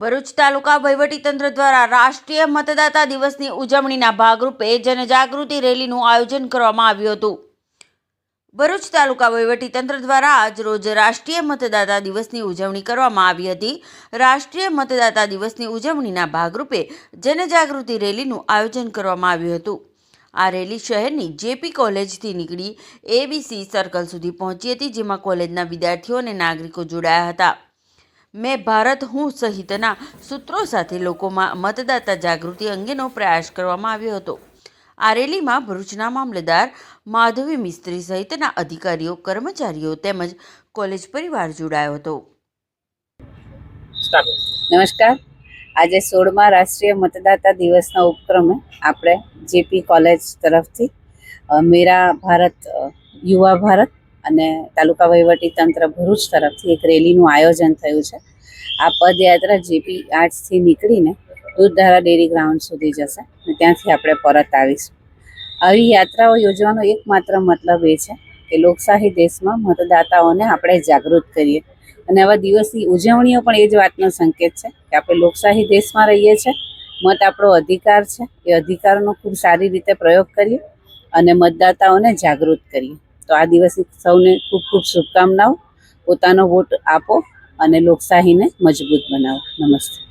ભરૂચ તાલુકા વહીવટીતંત્ર દ્વારા રાષ્ટ્રીય મતદાતા દિવસની ઉજવણીના ભાગરૂપે જનજાગૃતિ રેલીનું આયોજન કરવામાં આવ્યું હતું. ભરૂચ તાલુકા વહીવટીતંત્ર દ્વારા આજરોજ રાષ્ટ્રીય મતદાતા દિવસની ઉજવણી કરવામાં આવી હતી. રાષ્ટ્રીય મતદાતા દિવસની ઉજવણીના ભાગરૂપે જનજાગૃતિ રેલીનું આયોજન કરવામાં આવ્યું હતું. આ રેલી શહેરની જેપી કોલેજથી નીકળી એબીસી સર્કલ સુધી પહોંચી હતી, જેમાં કોલેજના વિદ્યાર્થીઓ અને નાગરિકો જોડાયા હતા. મેં ભારત હું સહિતના સૂત્રો સાથે લોકોમાં મતદાતા જાગૃતિ અંગેનો પ્રયાસ કરવામાં આવ્યો હતો. આ રેલીમાં ભરૂચના મામલતદાર માધવી મિસ્ત્રી સહિતના અધિકારીઓ કર્મચારીઓ તેમજ કોલેજ પરિવાર જોડાયો હતો. નમસ્કાર. આજે સોળમા રાષ્ટ્રીય મતદાતા દિવસના ઉપક્રમે આપણે જેપી કોલેજ તરફથી મેરા ભારત યુવા ભારત અને તાલુકા વહીવટી તંત્ર ભરૂચ તરફથી એક રેલીનું આયોજન થયું છે. આ પદયાત્રા જેપી આર્ટ્સથી નીકળીને દૂધધારા ડેરી ગ્રાઉન્ડ સુધી જશે અને ત્યાંથી આપણે પરત આવીશું. આવી યાત્રાઓ યોજવાનો એકમાત્ર મતલબ એ છે કે લોકશાહી દેશમાં મતદાતાઓને આપણે જાગૃત કરીએ. અને આવા દિવસની ઉજવણીઓ પણ એ જ વાતનો સંકેત છે કે આપણે લોકશાહી દેશમાં રહીએ છીએ, મત આપણો અધિકાર છે, એ અધિકારનો ખૂબ સારી રીતે પ્રયોગ કરીએ અને મતદાતાઓને જાગૃત કરીએ. તો આ દિવસની સૌને ખૂબ ખૂબ શુભકામનાઓ. પોતાનો વોટ આપો અને લોકશાહીને મજબૂત બનાવો. નમસ્તે.